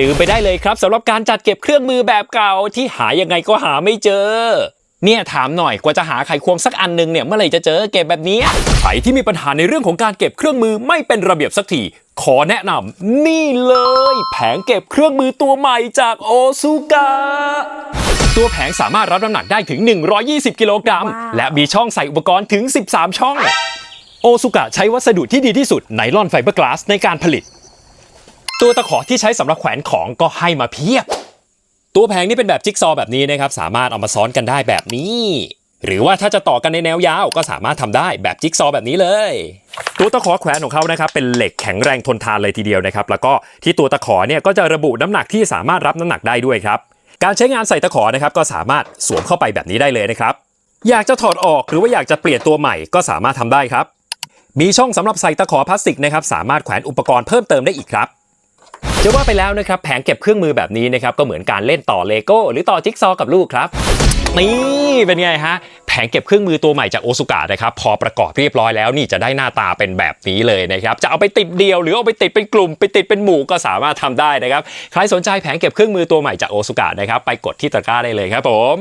ลืมไปได้เลยครับสำหรับการจัดเก็บเครื่องมือแบบเก่าที่หายังไงก็หาไม่เจอ เนี่ยถามหน่อยกว่าจะหาไขควงสักอันหนึงเนี่ยเมื่อไหร่จะเจอเก็บแบบเนี้ยใครที่มีปัญหาในเรื่องของการเก็บเครื่องมือไม่เป็นระเบียบสักทีขอแนะนำนี่เลย แผงเก็บเครื่องมือตัวใหม่จากโอซูกะตัวแผงสามารถรับน้ำหนักได้ถึง 120 กิโลกรัมว้าวและมีช่องใส่อุปกรณ์ถึง 13 ช่อง โอซุกะใช้วัสดุที่ดีที่สุดไนลอนไฟเบอร์กลาสในการผลิต ตัวตะขอที่ใช้สำหรับแขวนของก็ให้มาเพียบ ตัวแผงนี่เป็นแบบจิ๊กซอว์แบบนี้นะครับสามารถเอามาซ้อนกันได้แบบนี้ หรือว่าถ้าจะต่อกันในแนวยาวก็สามารถทำได้แบบจิ๊กซอว์แบบนี้เลย ตัวตะขอแขวนของเขานะครับเป็นเหล็กแข็งแรงทนทานเลยทีเดียวนะครับแล้วก็ที่ตัวตะขอเนี่ยก็จะระบุน้ำหนักที่สามารถรับน้ำหนักได้ด้วยครับการใช้งานใส่ตะขอนะครับก็สามารถสวมเข้าไปแบบนี้ได้เลยนะครับ อยากจะถอดออกหรือว่าอยากจะเปลี่ยนตัวใหม่ก็สามารถทำได้ครับ มีช่องสำหรับใส่ตะขอพลาสติกนะครับสามารถแขวนอุปกรณ์เพิ่มเติมได้อีกครับ จะว่าไปแล้วนะครับแผงเก็บเครื่องมือแบบนี้นะครับก็เหมือนการเล่นต่อเลโก้หรือต่อจิ๊กซอว์กับลูกครับนี่เป็นไงฮะแผงเก็บเครื่องมือตัวใหม่จากโอซุกะนะครับพอประกอบเรียบร้อยแล้วนี่จะได้หน้าตาเป็นแบบนี้เลยนะครับจะเอาไปติดเดียวหรือเอาไปติดเป็นกลุ่ม ไปติดเป็นหมู่ก็สามารถทำได้นะครับใครสนใจแผงเก็บเครื่องมือตัวใหม่จากโอซุกะนะครับไปกดที่ตะกร้าได้เลยครับผม